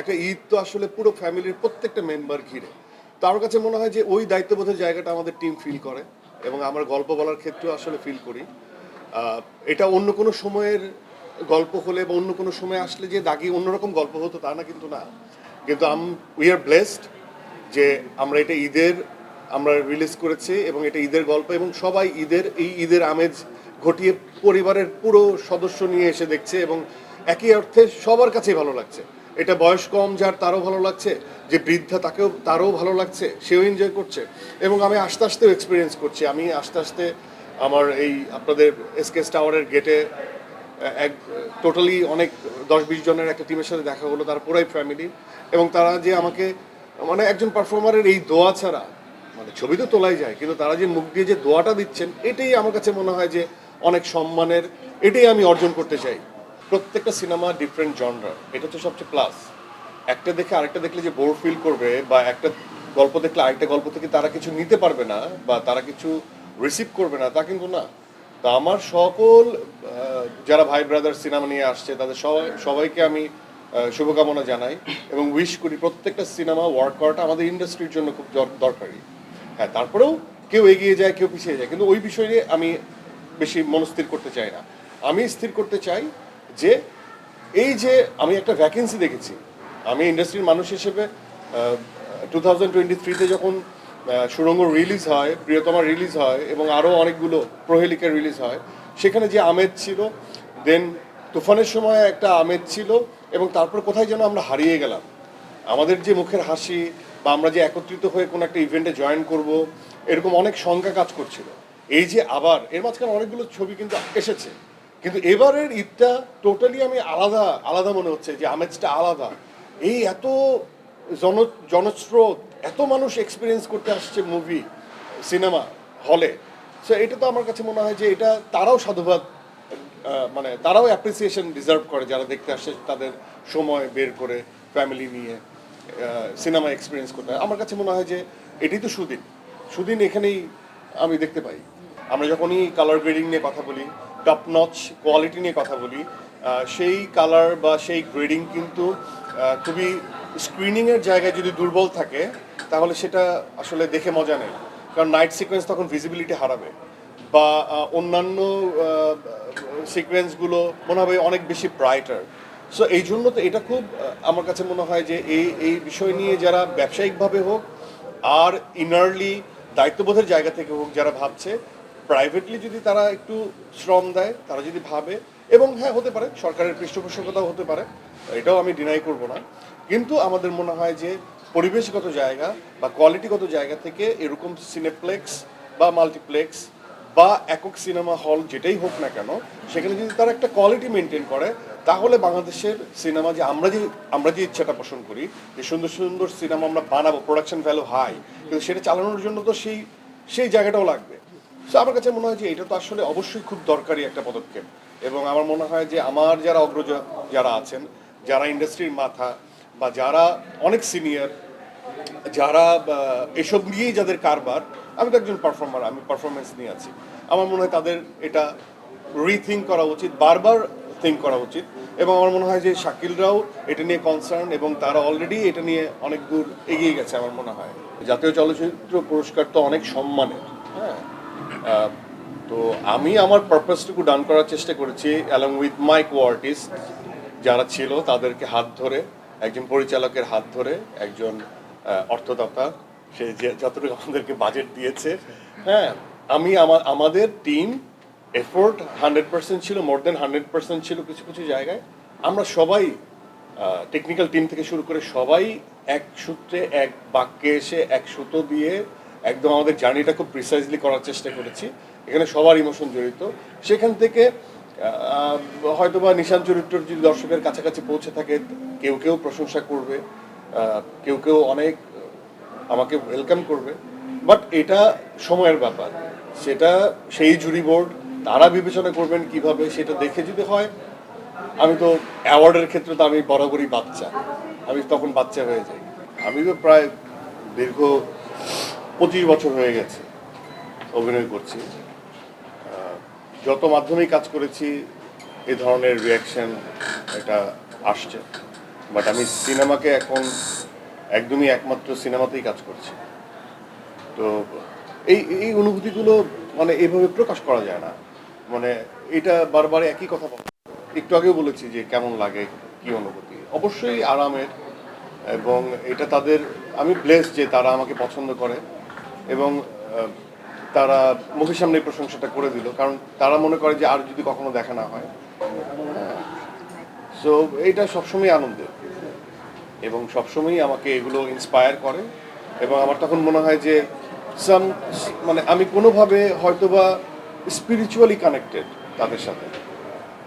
একটা ঈদ তো আসলে পুরো ফ্যামিলির প্রত্যেকটা মেম্বার ঘিরে। তো আমার কাছে মনে হয় যে ওই দায়িত্ববোধের জায়গাটা আমাদের টিম ফিল করে এবং আমরা গল্প বলার ক্ষেত্রেও আসলে ফিল করি। এটা অন্য কোনো সময়ের গল্প হলে বা অন্য কোনো সময় আসলে যে দাগি অন্যরকম গল্প হতো তা না, কিন্তু না। কিন্তু আম উই আর ব্লেসড যে আমরা এটা ঈদের, আমরা রিলিজ করেছি এবং এটা ঈদের গল্প এবং সবাই ঈদের, এই ঈদের আমেজ ঘটিয়ে পরিবারের পুরো সদস্য নিয়ে এসে দেখছে এবং একই অর্থে সবার কাছেই ভালো লাগছে। এটা বয়স কম, যার তারও ভালো লাগছে, যে বৃদ্ধা তাকেও, তারও ভালো লাগছে, সেও এনজয় করছে। এবং আমি আস্তে আস্তেও এক্সপিরিয়েন্স করছি। আমি আস্তে আস্তে আমার এই আপনাদের এসকেএস টাওয়ারের গেটে এক টোটালি অনেক দশ বিশ জনের একটা টিমের সাথে দেখা হলো, তার পুরাই ফ্যামিলি এবং তারা যে আমাকে মানে একজন পারফর্মারের এই দোয়া ছাড়া মানে ছবি তো তোলাই যায়, কিন্তু তারা যে মুখ দিয়ে যে দোয়াটা দিচ্ছেন, এটাই আমার কাছে মনে হয় যে অনেক সম্মানের, এটাই আমি অর্জন করতে চাই। প্রত্যেকটা সিনেমা ডিফারেন্ট জনরার এটা তো সবচেয়ে প্লাস একটা দেখে আরেকটা দেখলে যে বোর ফিল করবে বা একটা গল্প দেখলে আরেকটা গল্প থেকে তারা কিছু নিতে পারবে না বা তারা কিছু রিসিভ করবে না, তা কিন্তু না। তা আমার সকল যারা ভাই ব্রাদার সিনেমা নিয়ে আসছে, তাদের সবাই, সবাইকে আমি শুভকামনা জানাই এবং উইশ করি প্রত্যেকটা সিনেমা ওয়ার্ক করাটা আমাদের ইন্ডাস্ট্রির জন্য খুব দর- দরকারি। হ্যাঁ তারপরেও কেউ এগিয়ে যায়, কেউ পিছিয়ে যায়, কিন্তু ওই বিষয়ে আমি বেশি মনস্থির করতে চাই না। আমি স্থির করতে চাই যে এই যে আমি একটা ভ্যাকেন্সি দেখেছি, আমি ইন্ডাস্ট্রির মানুষ হিসেবে টু থাউজেন্ড টোয়েন্টি থ্রিতে যখন সুরঙ্গ রিলিজ হয়, প্রিয়তমা রিলিজ হয় এবং আরও অনেকগুলো প্রহেলিকা রিলিজ হয়, সেখানে যে আমেজ ছিল দেন তুফানের সময় একটা আমেজ ছিল এবং তারপর কোথায় যেন আমরা হারিয়ে গেলাম। আমাদের যে মুখের হাসি বা আমরা যে একত্রিত হয়ে কোনো একটা ইভেন্টে জয়েন করব, এরকম অনেক শঙ্কা কাজ করছিল। এই যে আবার, এর মাঝখানে অনেকগুলো ছবি কিন্তু এসেছে। কিন্তু এবারের ঈদটা টোটালি আমি আলাদা আলাদা মনে হচ্ছে যে আমেজটা আলাদা। এই এত জন, জনস্রোত, এত মানুষ এক্সপিরিয়েন্স করতে আসছে মুভি সিনেমা হলে সো এটা তো আমার কাছে মনে হয় যে এটা তারাও সাধুবাদ মানে তারাও অ্যাপ্রিসিয়েশন ডিজার্ভ করে যারা দেখতে আসছে, তাদের সময় বের করে ফ্যামিলি নিয়ে সিনেমা এক্সপিরিয়েন্স করতে। আমার কাছে মনে হয় যে এটাই তো সুদিন। সুদিন এখানেই আমি দেখতে পাই। আমরা যখনই কালার গ্রেডিং নিয়ে কথা বলি টপ নচ কোয়ালিটি নিয়ে কথা বলি সেই কালার বা সেই গ্রেডিং কিন্তু খুবই স্ক্রিনিংয়ের জায়গায় যদি দুর্বল থাকে, তাহলে সেটা আসলে দেখে মজা নেই। কারণ নাইট সিকোয়েন্স তখন ভিজিবিলিটি হারাবে। বা অন্যান্য সিকোয়েন্সগুলো মনে হবে অনেক বেশি ব্রাইটার সো এই জন্য তো এটা খুব আমার কাছে মনে হয় যে এই এই বিষয় নিয়ে যারা ব্যবসায়িকভাবে হোক, আর ইনারলি দায়িত্ববোধের জায়গা থেকে হোক যারা ভাবছে প্রাইভেটলি যদি তারা একটু শ্রম দেয়, তারা যদি ভাবে, এবং হ্যাঁ হতে পারে, সরকারের পৃষ্ঠপোষকতাও হতে পারে, এটাও আমি ডিনাই করব না। কিন্তু আমাদের মনে হয় যে পরিবেশগত জায়গা বা কোয়ালিটিগত জায়গা থেকে এরকম সিনেপ্লেক্স বা মাল্টিপ্লেক্স বা একক সিনেমা হল যেটাই হোক না কেন, সেখানে যদি তারা একটা কোয়ালিটি মেনটেন করে, তাহলে বাংলাদেশের সিনেমা যে আমরা যে আমরা যে ইচ্ছাটা পোষণ করি, যে সুন্দর সুন্দর সিনেমা আমরা বানাবো প্রোডাকশন ভ্যালু হাই কিন্তু সেটা চালানোর জন্য তো সেই সেই জায়গাটাও লাগবে। সো আমার কাছে মনে হয় যে এটা তো আসলে অবশ্যই খুব দরকারি একটা পদক্ষেপ। এবং আমার মনে হয় যে আমার যারা অগ্রজ যারা আছেন, যারা ইন্ডাস্ট্রির মাথা বা যারা অনেক সিনিয়র যারা এসব নিয়েই যাদের কারবার, আমি তো একজন পারফর্মার আমি পারফরমেন্স নিয়ে আছি। আমার মনে হয় তাদের এটা রিথিঙ্ক করা উচিত, বারবার থিঙ্ক করা উচিত। এবং আমার মনে হয় যে শাকিলরাও এটা নিয়ে কনসার্ন এবং তারা অলরেডি এটা নিয়ে অনেক দূর এগিয়ে গেছে, আমার মনে হয়। জাতীয় চলচ্চিত্র পুরস্কার তো অনেক সম্মানের হ্যাঁ? তো আমি আমার পারপাসটুকু ডান করার চেষ্টা করেছি অ্যালং উইথ মাই কোয়ার্টিস্ট যারা ছিল তাদেরকে হাত ধরে, একজন পরিচালকের হাত ধরে, একজন অর্থদাতা, সে যে যতটুকু আমাদেরকে বাজেট দিয়েছে। হ্যাঁ আমি আমার আমাদের টিম এফোর্ট হান্ড্রেড পার্সেন্ট ছিল মোর দেন হান্ড্রেড পার্সেন্ট ছিল কিছু কিছু জায়গায়। আমরা সবাই টেকনিক্যাল টিম থেকে শুরু করে সবাই এক সূত্রে, এক বাক্যে এসে এক সুতো দিয়ে একদম আমাদের জার্নিটা খুব প্রিসাইজলি করার চেষ্টা করেছি। এখানে সবার ইমোশন জড়িত। সেখান থেকে আহ, হয়তোবা নিশান চরিত্র যদি দর্শকের কাছাকাছি পৌঁছে থাকে কেউ কেউ প্রশংসা করবে কেউ কেউ অনেক আমাকে ওয়েলকাম করবে। বাট এটা সময়ের ব্যাপার। সেটা সেই জুরি বোর্ড তারা বিবেচনা করবেন কীভাবে সেটা দেখে যদি হয় আমি তো অ্যাওয়ার্ডের ক্ষেত্রে তো আমি বরাবরই বাচ্চা। আমি তখন বাচ্চা হয়ে যাই। আমি তো প্রায় দীর্ঘ পঁচিশ বছর হয়ে গেছে অভিনয় করছি। যত মাধ্যমেই কাজ করেছি, এ ধরনের রিয়াকশন এটা আসছে। বাট আমি সিনেমাকে এখন একদমই একমাত্র সিনেমাতেই কাজ করছি। তো এই এই অনুভূতিগুলো মানে এভাবে প্রকাশ করা যায় না। মানে এটা বারবার একই কথা একটু আগেও বলেছি যে কেমন লাগে, কি অনুভূতি। অবশ্যই আরামের এবং এটা তাদের, আমি ব্লেস যে তারা আমাকে পছন্দ করে। এবং তারা মুখের সামনে প্রশংসাটা করে দিল। কারণ তারা মনে করে যে আর যদি কখনো দেখা না হয়। সো এইটা সবসময় আনন্দের। এবং সবসময়ই আমাকে এগুলো ইন্সপায়ার করে। এবং আমার তখন মনে হয় যে সাম মানে আমি কোনোভাবে হয়তোবা স্পিরিচুয়ালি কানেক্টেড তাদের সাথে।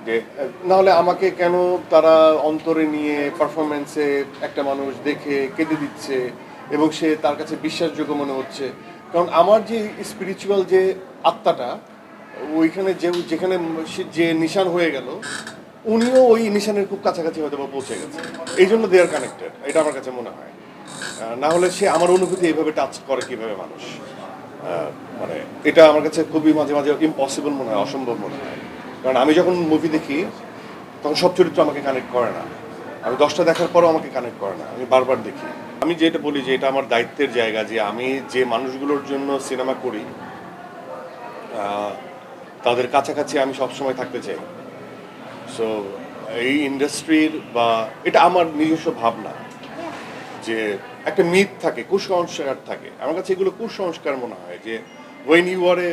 যে, নাহলে আমাকে কেন তারা অন্তরে নিয়ে পারফরমেন্সে একটা মানুষ দেখে, কেঁদে দিচ্ছে? এবং সে তার কাছে বিশ্বাসযোগ্য মনে হচ্ছে। কারণ আমার যে স্পিরিচুয়াল যে আত্মাটা, ওইখানে যে, যেখানে যে নিশান হয়ে গেল, উনিও ওই নিশানের খুব কাছাকাছি হয়তো বা পৌঁছে গেছে। এই জন্য দে আর কানেক্টেড এটা আমার কাছে মনে হয়। না হলে সে আমার অনুভূতি এইভাবে টাচ করে কীভাবে মানুষ। মানে এটা আমার কাছে খুবই মাঝে মাঝে ইম্পসিবল মনে হয়, অসম্ভব মনে হয়। কারণ আমি যখন মুভি দেখি, তখন সব চরিত্র আমাকে কানেক্ট করে না। আমি দশটা দেখার পরও আমাকে কানেক্ট করে না, আমি বারবার দেখি। আমি যেটা বলি যে এটা আমার দায়িত্বের জায়গা যে আমি যে মানুষগুলোর জন্য সিনেমা করি তাদের কাছাকাছি আমি সবসময় থাকতে চাই। সো এই ইন্ডাস্ট্রির বা এটা আমার নিজস্ব ভাবনা যে একটা মিথ থাকে, কুসংস্কার থাকে। আমার কাছে এগুলো কুসংস্কার মনে হয় যে when you are a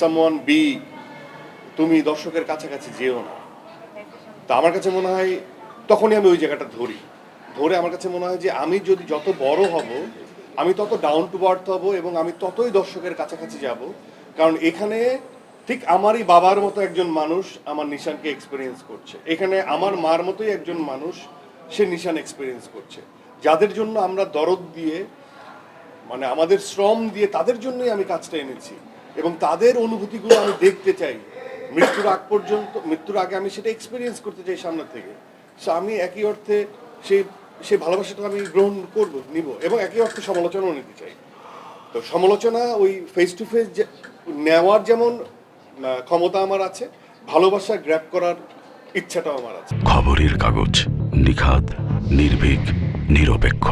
someone be তুমি দর্শকের কাছাকাছি যেও না। তা আমার কাছে মনে হয় তখনই আমি ওই জায়গাটা ধরি। ধরে আমার কাছে মনে হয় যে আমি যদি যত বড় হব, আমি তত ডাউন টু বার্থ হব এবং আমি ততই দর্শকের কাছাকাছি যাব। কারণ এখানে ঠিক আমারই বাবার মতো একজন মানুষ আমার নিশানকে এক্সপিরিয়েন্স করছে। এখানে আমার মার মতোই একজন মানুষ সে নিশান এক্সপিরিয়েন্স করছে। যাদের জন্য আমরা দরদ দিয়ে মানে আমাদের শ্রম দিয়ে তাদের জন্যই আমি কাজটা এনেছি এবং তাদের অনুভূতিগুলো আমি দেখতে চাই। মৃত্যুর আগ পর্যন্ত, মৃত্যুর আগে আমি সেটা এক্সপিরিয়েন্স করতে চাই সামনে থেকে। সো আমি একই অর্থে সেই সেই ভালোবাসাটা আমি গ্রহণ করব, নিব, এবং একই অর্থে সমালোচনাও নিতে চাই। তো সমালোচনা ওই ফেস টু ফেস নেওয়ার যেমন ক্ষমতা আমার আছে, ভালোবাসা গ্র্যাপ করার ইচ্ছাটাও আমার আছে। খবরের কাগজ নিখাত নির্ভীক, নিরপেক্ষ।